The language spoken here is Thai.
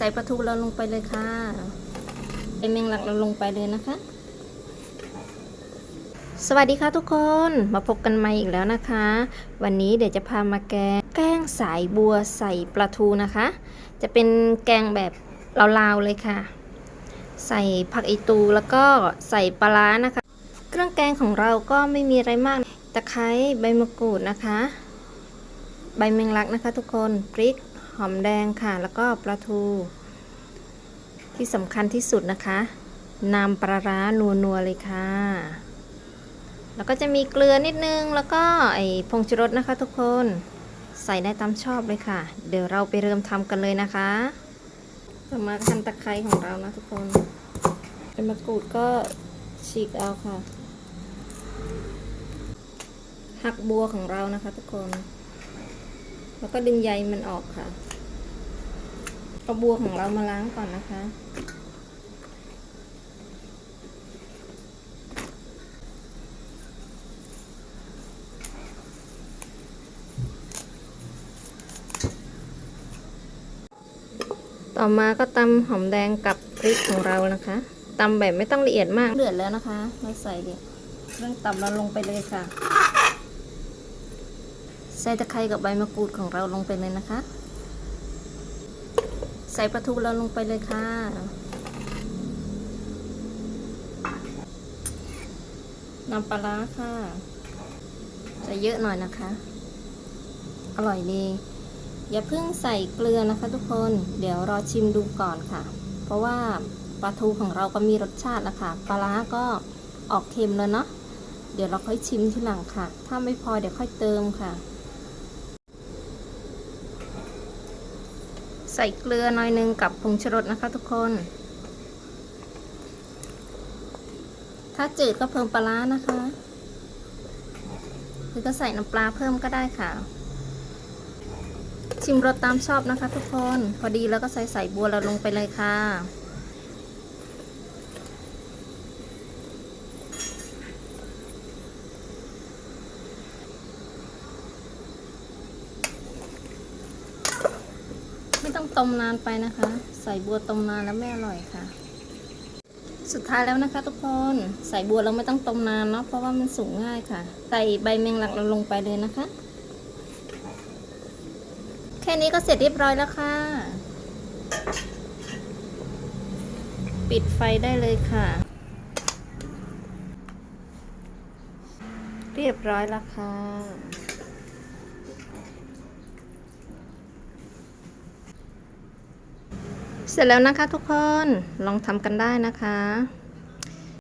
ใส่ปลาทูเราลงไปเลยค่ะไอแมงลักเราลงไปเลยนะคะ สวัสดีค่ะทุกคนมาพบกันใหม่อีกแล้วนะคะ วันนี้เดี๋ยวจะพามาแกงแกงสายบัวใส่ปลาทูนะคะ จะเป็นแกงแบบลาวๆเลยค่ะ ใส่ผักอีตูแล้วก็ใส่ปลาร้านะคะ เครื่องแกงของเราก็ไม่มีอะไรมาก ตะไคร้ใบมะกรูดนะคะ ใบแมงลักนะคะ ทุกคนพริก หอมแดงค่ะ แล้วก็ปลาทู ที่สำคัญที่สุดนะคะน้ำปลาร้านัวๆเลยค่ะ แล้วก็จะมีเกลือนิดนึง แล้วก็ไอผงชูรสนะคะทุกคนใส่ได้ตามชอบเลยค่ะ เดี๋ยวเราไปเริ่มทำกันเลยนะคะเรามาหั่นตะไคร้ของเรานะทุกคนใบมะกรูดก็ฉีกเอาค่ะ หักบัวของเรานะคะทุกคน แล้วก็ดึงใยมันออกค่ะ เอาบัวของเรามาล้างก่อนนะคะ ต่อมาก็ตำหอมแดงกับพริกของเรานะคะตำแบบไม่ต้องละเอียดมากเดือดแล้วนะคะ เราใส่เครื่องตำเราลงไปเลยค่ะ ใส่ตะไคร้กับใบมะกรูดของเราลงไปเลยนะคะใส่ปลาทูเราลงไปเลยค่ะ น้ำปลาร้าค่ะใส่เยอะหน่อยนะคะ อร่อยดี อย่าเพิ่งใส่เกลือนะคะทุกคน เดี๋ยวรอชิมดูก่อนค่ะ เพราะว่าปลาทูของเราก็มีรสชาติแล้วค่ะ ปลาร้าก็ออกเค็มแล้วเนาะ เดี๋ยวเราค่อยชิมทีหลังค่ะ ถ้าไม่พอเดี๋ยวค่อยเติมค่ะ ใส่เกลือหน่อยนึงกับผงชูรสนะคะทุกคน ถ้าจืดก็เพิ่มปลาร้านะคะ หรือก็ใส่น้ำปลาเพิ่มก็ได้ค่ะ ชิมรสตามชอบนะคะทุกคน พอดีแล้วก็ใส่ใส่บัวเราลงไปเลยค่ะ ต้องต้มนานไปนะคะ ใส่บัวต้มนานแล้วไม่อร่อยค่ะ สุดท้ายแล้วนะคะ ทุกคนใส่บัวเราไม่ต้องต้มนานเนาะเพราะว่ามันสุกง่ายค่ะ ใส่ใบแมงลักเราลงไปเลยนะคะ แค่นี้ก็เสร็จเรียบร้อยแล้วค่ะ ปิดไฟได้เลยค่ะ เรียบร้อยแล้วค่ะ เสร็จแล้วนะคะทุกคน ลองทำกันได้นะคะ